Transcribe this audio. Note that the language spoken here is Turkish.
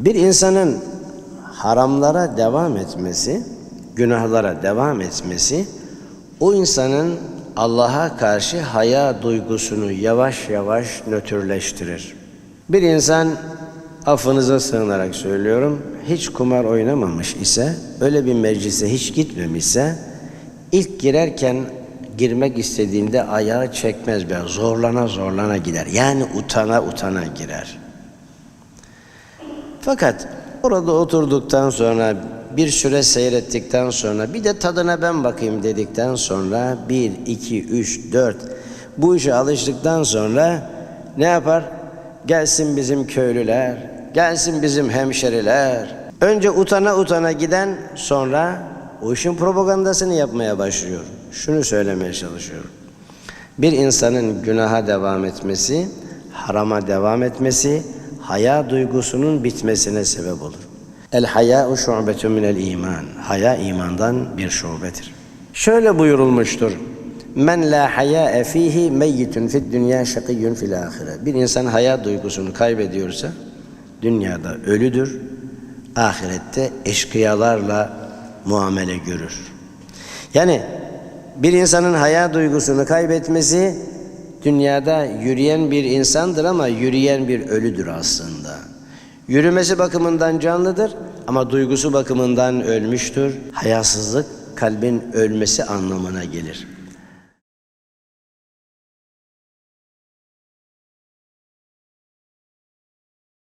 Bir insanın haramlara devam etmesi, günahlara devam etmesi, o insanın Allah'a karşı haya duygusunu yavaş yavaş nötrleştirir. Bir insan affınıza sığınarak söylüyorum, hiç kumar oynamamış ise, öyle bir meclise hiç gitmemişse, ilk girerken girmek istediğinde ayağı çekmez be, zorlana zorlana gider. Yani utana utana girer. Fakat orada oturduktan sonra bir süre seyrettikten sonra bir de tadına ben bakayım dedikten sonra bir, iki, üç, dört bu işe alıştıktan sonra ne yapar? Gelsin bizim köylüler, gelsin bizim hemşeriler. Önce utana utana giden sonra o işin propagandasını yapmaya başlıyor. Şunu söylemeye çalışıyorum. Bir insanın günaha devam etmesi, harama devam etmesi, haya duygusunun bitmesine sebep olur. El hayâ'u şu'betun minel iman. Haya imandan bir şubedir. Şöyle buyurulmuştur. Men la hayâ'e fihi meyyitun fid dünya şakiyyun fil ahire. Bir insan haya duygusunu kaybediyorsa dünyada ölüdür, ahirette eşkıyalarla muamele görür. Yani bir insanın haya duygusunu kaybetmesi dünyada yürüyen bir insandır ama yürüyen bir ölüdür aslında. Yürümesi bakımından canlıdır ama duygusu bakımından ölmüştür. Hayasızlık kalbin ölmesi anlamına gelir.